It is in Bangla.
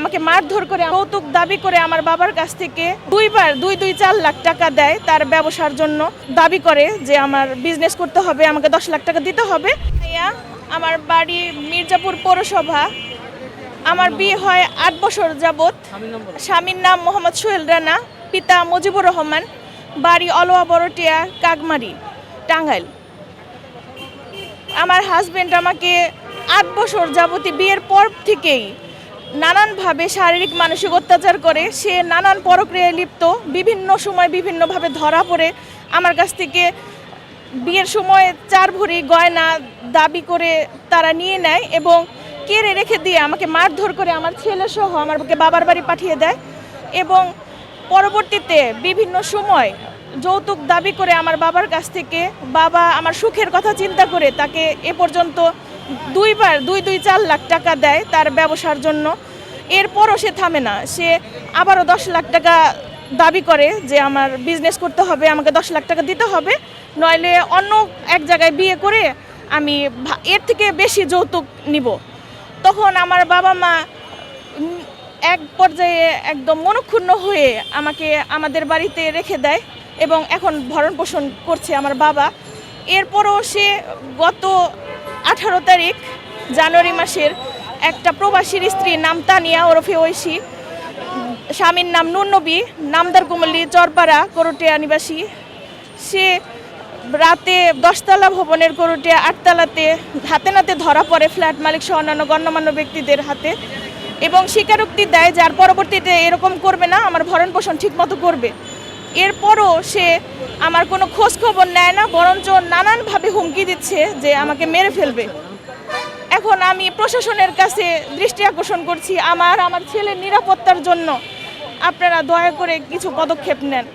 আমাকে মারধর করে, কৌতুক দাবি করে আমার বাবার কাছ থেকে দুইবার দুই দুই চার লাখ টাকা দেয় তার ব্যবসার জন্য। দাবি করে যে আমার বিজনেস করতে হবে, আমাকে দশ লাখ টাকা দিতে হবে। আমার বাড়ি মির্জাপুর পৌরসভা। আমার বিয়ে হয় আট বছর যাবৎ। স্বামীর নাম মোহাম্মদ সোহেল রানা, পিতা মুজিবুর রহমান। বাড়ি অলওয়া বড়টিয়া, কাকমারি, টাঙ্গাইল। আমার হাজবেন্ড আমাকে আট বছর যাবতী বিয়ের পর থেকেই নানানভাবে শারীরিক, মানসিক অত্যাচার করে। সে নানান পরক্রিয়ায় লিপ্ত, বিভিন্ন সময় বিভিন্নভাবে ধরা পড়ে। আমার কাছ থেকে বিয়ের সময় চার ভরি গয়না দাবি করে তারা নিয়ে নেয় এবং কেড়ে রেখে দিয়ে আমাকে মারধর করে আমার ছেলে সহ আমাকে বাবার বাড়ি পাঠিয়ে দেয় এবং পরবর্তীতে বিভিন্ন সময় যৌতুক দাবি করে আমার বাবার কাছ থেকে বাবা আমার সুখের কথা চিন্তা করে তাকে এ পর্যন্ত দুইবার, দুই দুই, চার লাখ টাকা দেয় তার ব্যবসার জন্য। এরপরও সে থামে না। সে আবারও দশ লাখ টাকা দাবি করে যে আমার বিজনেস করতে হবে, আমাকে দশ লাখ টাকা দিতে হবে। নইলে অন্য এক জায়গায় বিয়ে করে আমি এর থেকে বেশি যৌতুক নিব। তখন আমার বাবা মা এক পর্যায়ে একদম মনক্ষুণ্ণ হয়ে আমাকে আমাদের বাড়িতে রেখে দেয় এবং এখন ভরণ পোষণ করছে আমার বাবা। এরপরও সে গত আঠারো তারিখ, জানুয়ারি মাসের একটা প্রবাসীর স্ত্রী নাম তানিয়া ওরফে ঐশী। স্বামীর নাম নুনবী নামদার কুমল্লি চরপাড়া করটিয়া নিবাসী। সে রাতে দশতলা ভবনের করটিয়া আটতলাতে হাতে নাতে ধরা পড়ে ফ্ল্যাট মালিক সহ অন্যান্য গণ্যমান্য ব্যক্তিদের হাতে এবং স্বীকারোক্তি দেয়, যার পরবর্তীতে এরকম করবে না, আমার ভরণ পোষণ ঠিকমতো করবে। এরপরও সে আমার কোনো খোঁজ খবর নেয় না, বরঞ্চ নানানভাবে হুমকি দিচ্ছে যে আমাকে মেরে ফেলবে। এখন আমি প্রশাসনের কাছে দৃষ্টি আকর্ষণ করছি আমার আমার ছেলের নিরাপত্তার জন্য। আপনারা দয়া করে কিছু পদক্ষেপ নেন।